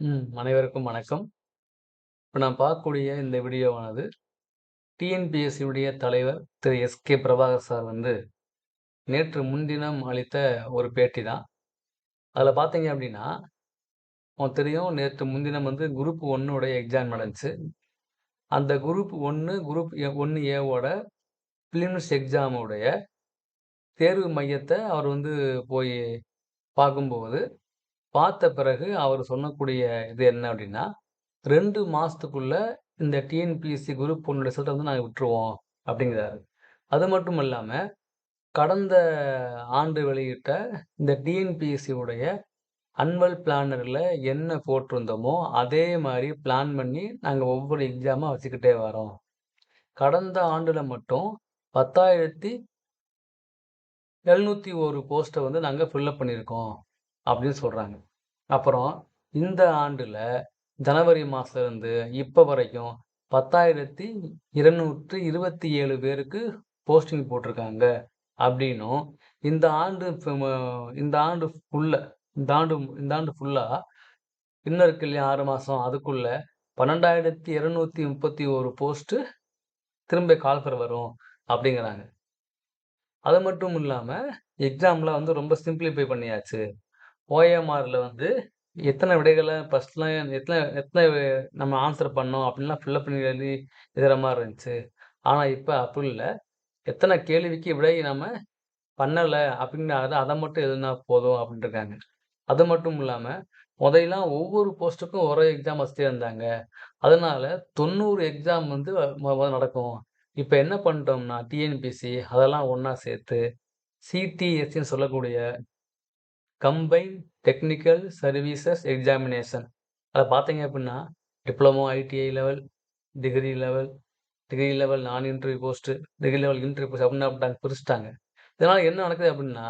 ம். அனைவருக்கும் வணக்கம். இப்போ நான் பார்க்கக்கூடிய இந்த வீடியோவானது, டிஎன்பிஎஸ்சியுடைய தலைவர் திரு எஸ்.கே. பிரபாகர் சார் வந்து, நேற்று முன்தினம் அளித்த ஒரு பேட்டி தான். அதில் பார்த்தீங்க அப்படின்னா உங்களுக்கு தெரியும் நேற்று முன்தினம் வந்து குரூப் 1 உடைய எக்ஸாம் நடந்துச்சு. அந்த குரூப் ஒன்று குரூப் ஒன்று ஏவோட பிலிம்ஸ் எக்ஸாமுடைய தேர்வு மையத்தை அவர் வந்து போய் பார்க்கும்போது, பார்த்த பிறகு அவர் சொல்லக்கூடிய இது என்ன அப்படின்னா ரெண்டு மாதத்துக்குள்ள இந்த டிஎன்பிஎஸ்சி குரூப் 1 ரிசல்ட்டை வந்து நாங்கள் விட்டுருவோம் அப்படிங்கிறாரு அது மட்டும் இல்லாமல் கடந்த ஆண்டு வெளியிட்ட இந்த டிஎன்பிஎஸ்சி உடைய அன்வல் பிளானரில் என்ன போட்டிருந்தோமோ, அதே மாதிரி பிளான் பண்ணி நாங்கள் ஒவ்வொரு எக்ஸாமாக வச்சுக்கிட்டே வரோம். கடந்த ஆண்டில் மட்டும் பத்தாயிரத்தி எழுநூற்றி ஒரு போஸ்ட்டை வந்து நாங்கள் ஃபில் அப் பண்ணியிருக்கோம் அப்படின்னு சொல்கிறாங்க அப்புறம் இந்த ஆண்டில் ஜனவரி மாதத்துலேருந்து இப்போ வரைக்கும் 10,227 பேருக்கு போஸ்டிங் போட்டிருக்காங்க அப்படின்னும் இந்த ஆண்டு இந்த ஆண்டு ஃபுல்ல இந்த ஆண்டு இந்த ஆண்டு ஃபுல்லாக இன்னும் இருக்கு இல்லையா 6 மாசம் அதுக்குள்ள 12,231 போஸ்ட்டு திரும்ப கால்ஃபர் வரும் அப்படிங்கிறாங்க அது மட்டும் இல்லாமல் எக்ஸாம்லாம் வந்து ரொம்ப சிம்பிளிஃபை பண்ணியாச்சு. ஓஎம்ஆரில் வந்து எத்தனை விடைகளை ஃபஸ்ட்லாம் எத்தனை எத்தனை நம்ம ஆன்சர் பண்ணோம் அப்படின்லாம் ஃபில்லப் பண்ணி எழுதி எழுதுகிற மாதிரி இருந்துச்சு. ஆனால் இப்போ அப்படி இல்லை எத்தனை கேள்விக்கு விடை நம்ம பண்ணலை அப்டின்னு அதை அதை மட்டும் எழுதினா போதும் அப்டின்ட்டு இருக்காங்க. அது மட்டும் இல்லாமல் முதலாம் ஒவ்வொரு போஸ்ட்டுக்கும் ஒரே எக்ஸாம் வச்சுட்டே இருந்தாங்க. அதனால் தொண்ணூறு எக்ஸாம் வந்து மொ நடக்கும். இப்போ என்ன பண்ணிட்டோம்னா, டிஎன்பிஎஸ்சி அதெல்லாம் ஒன்றா சேர்த்து, சிடிஎஸ்சின்னு சொல்லக்கூடிய கம்பைன்ட் டெக்னிக்கல் சர்வீசஸ் எக்ஸாமினேஷன். அதை பார்த்தீங்க அப்படின்னா diploma, ITI level, degree level, degree level நான் interview post degree level interview post அப்டின்னு பிரிச்சுட்டாங்க. இதனால் என்ன நடக்குது அப்படின்னா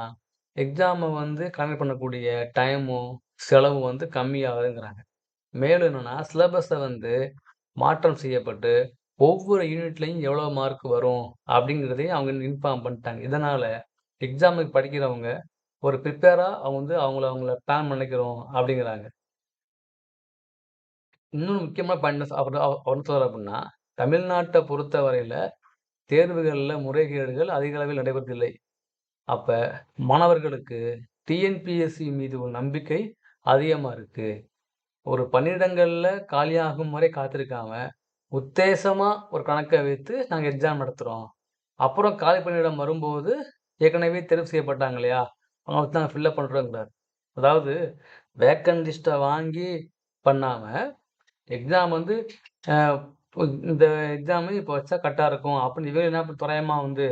எக்ஸாமை வந்து கனெக்ட் பண்ணக்கூடிய டைமும், செலவும் வந்து கம்மியாகுதுங்கிறாங்க. மேலும் என்னென்னா சிலபஸை வந்து மாற்றம் செய்யப்பட்டு, ஒவ்வொரு யூனிட்லையும் எவ்வளோ மார்க் வரும் அப்படிங்கிறதையும் அவங்க இன்ஃபார்ம் பண்ணிட்டாங்க. இதனால் எக்ஸாமுக்கு படிக்கிறவங்க ஒரு ப்ரிப்பேரா அவங்க வந்து அவங்கள அவங்கள பிளான் பண்ணிக்கிறோம் அப்படிங்கிறாங்க இன்னும் முக்கியமான பாயிண்ட் அவர் அவர் என்ன சொல்றாரு அப்டின்னா, தமிழ்நாட்ட பொறுத்தவரையில தேர்வுகள்ல முறைகேடுகள் அதிக அளவில் நடைபெறதில்லை. அப்ப மாணவர்களுக்கு டிஎன்பிஎஸ்சி மீது ஒரு நம்பிக்கை அதிகமா இருக்கு. ஒரு பணியிடங்கள்ல காலியாகும் வரை காத்திருக்காம, உத்தேசமா ஒரு கணக்க வைத்து நாங்க எக்ஸாம் நடத்துறோம். அப்புறம் காலி பணியிடம் வரும்போது, ஏற்கனவே தேர்வு செய்யப்பட்டாங்க இல்லையா? அவங்க வச்சு நாங்க ஃபில் அப் அதாவது வேக்கன் லிஸ்ட்டை வாங்கி பண்ணாம, எக்ஸாம் வந்து இந்த எக்ஸாம் இப்போ வச்சா கரெக்டாக இருக்கும் அப்படின்னு இவங்க என்ன துறையமாக வந்து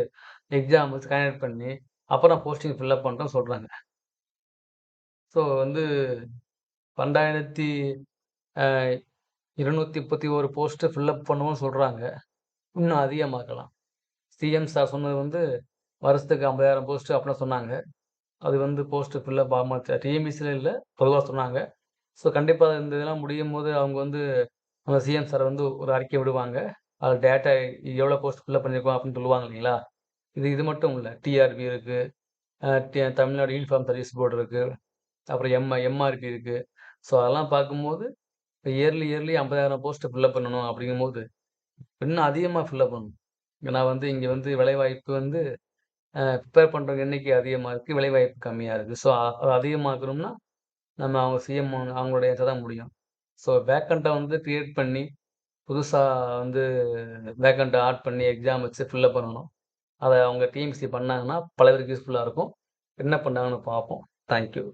எக்ஸாம் வச்சு கனெக்ட் பண்ணி, அப்புறம் போஸ்டிங் ஃபில்லப் அப் சொல்கிறாங்க சொல்றாங்க. ஸோ வந்து 12,000 அ 231 போஸ்ட் ஃபில் அப் பண்ணுவோம்னு சொல்றாங்க. இன்னும் அதிகமாக்கலாம். சிஎம் சார் சொன்னது வந்து வருஷத்துக்கு 50,000 போஸ்ட் அப்படின்னு சொன்னாங்க. அது வந்து போஸ்ட் ஃபில்லப் அப் டிஎம்பிசியில் இல்லை பொதுவாக சொன்னாங்க. ஸோ கண்டிப்பாக இந்த இதெல்லாம் முடியும்போது அவங்க வந்து அந்த சிஎம் சார் வந்து ஒரு அறிக்கை விடுவாங்க. அது டேட்டா எவ்வளோ போஸ்ட் ஃபில்லப் பண்ணியிருக்கோம் அப்படின்னு சொல்லுவாங்க இல்லைங்களா? இது இது மட்டும் இல்லை டிஆர்பி இருக்குது T Tamil Nadu uniform service board இருக்குது அப்புறம் எம் எம்ஆர்பி இருக்குது ஸோ அதெல்லாம் பார்க்கும்போது, இப்போ இயர்லி இயர்லி ஐம்பதாயிரம் போஸ்ட்டு ஃபில்லப் பண்ணணும் அப்படிங்கும்போது இன்னும் அதிகமாக ஃபில்லப் பண்ணணும். ஏன்னா வந்து இங்கே வந்து வேலைவாய்ப்பு வந்து ப்ரிப்பேர் பண்ணுறவங்க எண்ணிக்கை அதிகமாக இருக்குது விலைவாய்ப்பு கம்மியாக இருக்குது ஸோ அது அதிகமாக்கணும்னா, நம்ம அவங்க சிஎம் அவங்களுடைய தான் முடியும். ஸோ வேக்கண்ட்டை வந்து க்ரியேட் பண்ணி, புதுசாக வந்து வேக்கண்ட்டை ஆட் பண்ணி எக்ஸாம் வச்சு ஃபில்லப் பண்ணணும். அதை அவங்க டிஎம்சி பண்ணாங்கன்னா, பல பேருக்கு யூஸ்ஃபுல்லாக இருக்கும். என்ன பண்ணாங்கன்னு பார்ப்போம். Thank you.